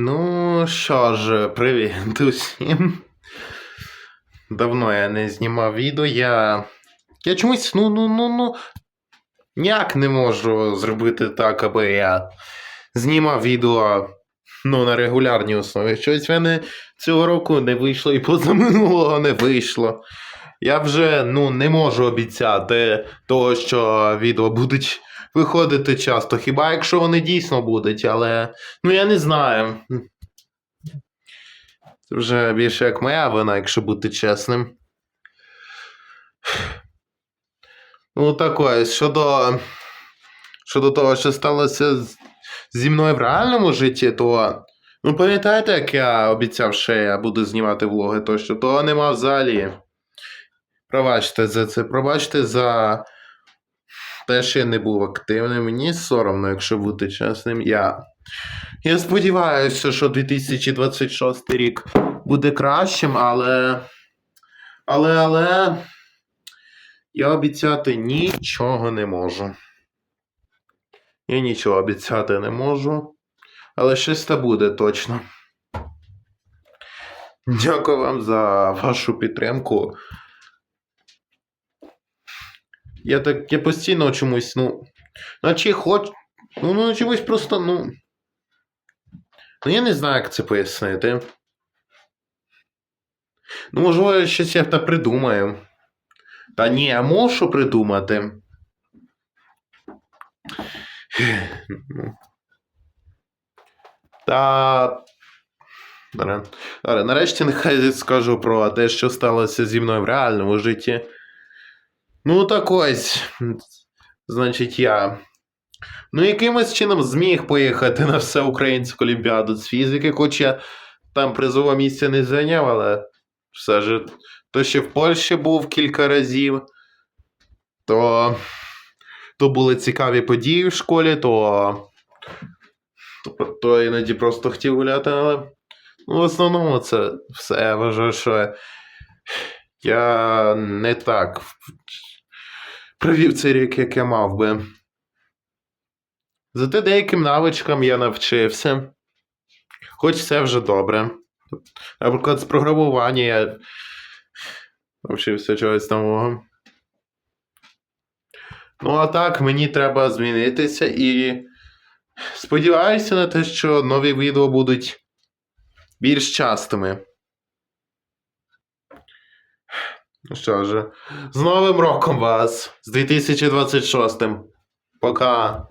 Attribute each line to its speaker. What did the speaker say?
Speaker 1: Ну що ж, привіт усім. Давно я не знімав відео, я. Я чомусь, ну, ну, ну, ну. Ніяк не можу зробити так, аби я знімав відео ну, на регулярній основі. Щось в мене цього року не вийшло і позаминулого не вийшло. Я вже ну, не можу обіцяти того, що відео будуть виходити часто. Хіба якщо вони дійсно будуть, але ну я не знаю. Це вже більше як моя вина, якщо бути чесним. Ну, так ось, щодо, щодо того, що сталося зі мною в реальному житті, то. Ну, пам'ятаєте, як я обіцяв, що я буду знімати влоги, то що того нема взагалі. Пробачте за це, пробачте за те, що я не був активним. Мені соромно, якщо бути чесним. Я, я сподіваюся, що 2026 рік буде кращим, але. Але, але. Я обіцяти нічого не можу. Я нічого обіцяти не можу. Але щось та буде точно. Дякую вам за вашу підтримку. Я так я постійно чомусь, ну. Наче хоч. Ну, ну чомусь просто, ну. Ну, я не знаю, як це пояснити. Ну, можливо, щось я та придумаю. Та ні, я можу придумати. Та. Нарешті нехай скажу про те, що сталося зі мною в реальному житті. Ну, так ось. Значить, я. Ну, якимось чином зміг поїхати на всеукраїнську олімпіаду з фізики, хоч я там призового місця не зайняв, але все ж то ще в Польщі був кілька разів, то, то були цікаві події в школі, то, то, то іноді просто хотів гуляти, але ну, в основному це все. Я вважаю, що я не так провів цей рік, як я мав би. Зате деяким навичкам я навчився. Хоч це вже добре. Наприклад, з програмування я навчився чогось нового. Ну, а так, мені треба змінитися і сподіваюся на те, що нові відео будуть більш частими. Ну що ж, з Новим роком вас! З 2026. Пока!